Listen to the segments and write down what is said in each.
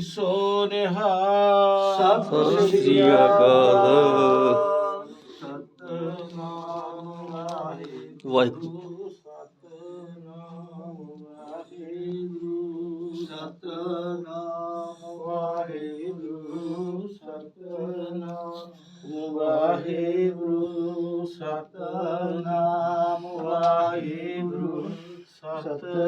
ਸੋ ਨਿਹਾਲ ਸਤਿ ਸ੍ਰੀ ਅਕਾਲ। ਸਤਨਾਮ ਵਾਹਿਗੁਰੂ ਵਾਹਿਗੁਰੂ ਸਤਨਾਮ ਵਾਹਿਗੁਰੂ ਸਤਨਾਮ ਵਾਹਿਗੁਰੂ ਸਤਨਾਮ ਵਾਹਿਗੁਰੂ ਸਤਨਾਮ ਵਾਹਿਗੁਰੂ ਸਤਨਾਮ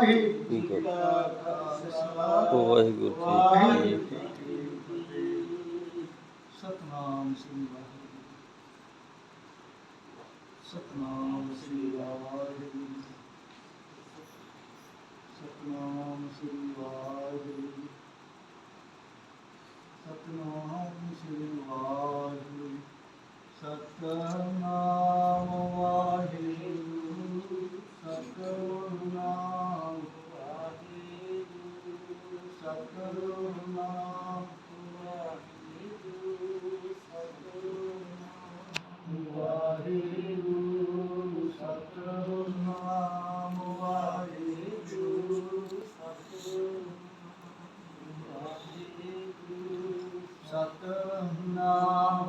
ਠੀਕ ਹੈ। ਵਾਹਿਗੁਰੂ ਜੀ ਸਤਨਾਮ ਸ੍ਰੀ ਵਾਹਿਗੁਰੂ ਸਤਨਾਮ ਸ੍ਰੀ ਵਾਹਿਗੁਰੂ ਸਤਨਾਮ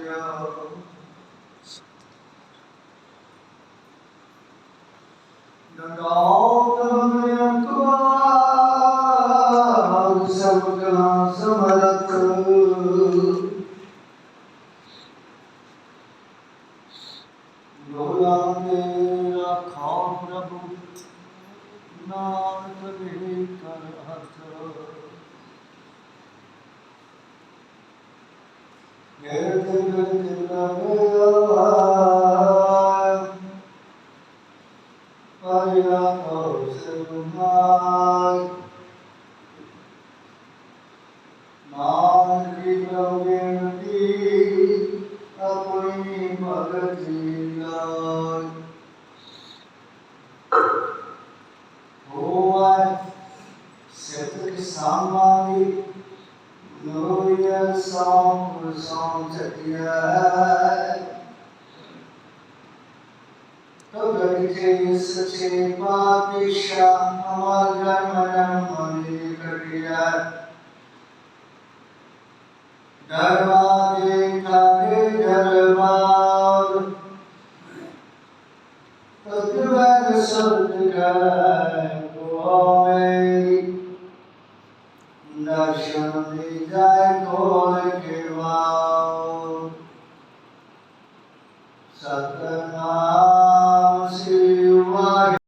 ਪ੍ਰਭੂ, ਨਾਨਕ ਦੇ ਕਰ ਹੱਥ। ਮੇਰੇ ਦਿਲ ਦਿਲ ਮੇਰਾ ਆਇਆ ਤੋ ਸਰਮਾਈ ਨਾਨਕ ਦੀ ਬੇਨਤੀ ਆਪਣੀ ਭਗਤੀ ਲਾਇ somebody. Hallelujah, song, songs at the end. प्रगटे सचे पापिशा अमलमनं मणि कटिया धर्मा